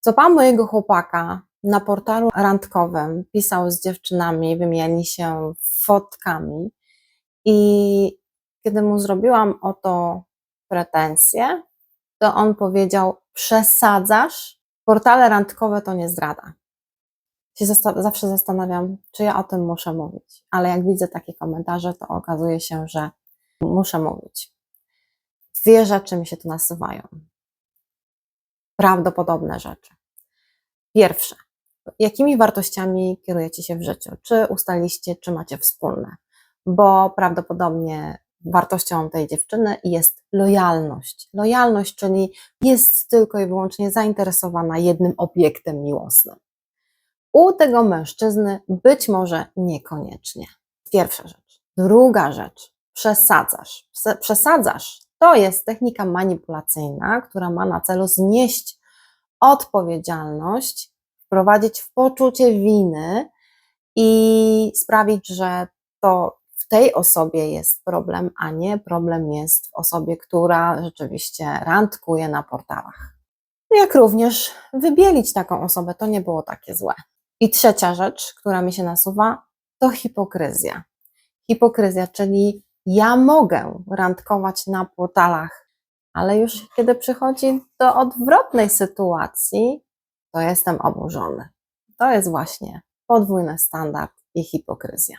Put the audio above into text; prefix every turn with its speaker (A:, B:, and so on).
A: Co pan mojego chłopaka na portalu randkowym pisał z dziewczynami, wymieniali się fotkami i kiedy mu zrobiłam o to pretensje, to on powiedział: Przesadzasz, portale randkowe to nie zdrada. Się zasta- zawsze zastanawiam, czy ja o tym muszę mówić, ale jak widzę takie komentarze, to okazuje się, że muszę mówić. Dwie rzeczy mi się tu nasuwają. Prawdopodobne rzeczy. Pierwsze, jakimi wartościami kierujecie się w życiu? Czy ustaliście, czy macie wspólne? Bo prawdopodobnie wartością tej dziewczyny jest lojalność. Lojalność, czyli jest tylko i wyłącznie zainteresowana jednym obiektem miłosnym. U tego mężczyzny być może niekoniecznie. Pierwsza rzecz. Druga rzecz. Przesadzasz. Prze- Przesadzasz. To jest technika manipulacyjna, która ma na celu znieść odpowiedzialność, wprowadzić w poczucie winy i sprawić, że to w tej osobie jest problem, a nie problem jest w osobie, która rzeczywiście randkuje na portalach. Jak również wybielić taką osobę, to nie było takie złe. I trzecia rzecz, która mi się nasuwa, to hipokryzja. Hipokryzja, czyli ja mogę randkować na portalach, ale już kiedy przychodzi do odwrotnej sytuacji, to jestem oburzony. To jest właśnie podwójny standard i hipokryzja.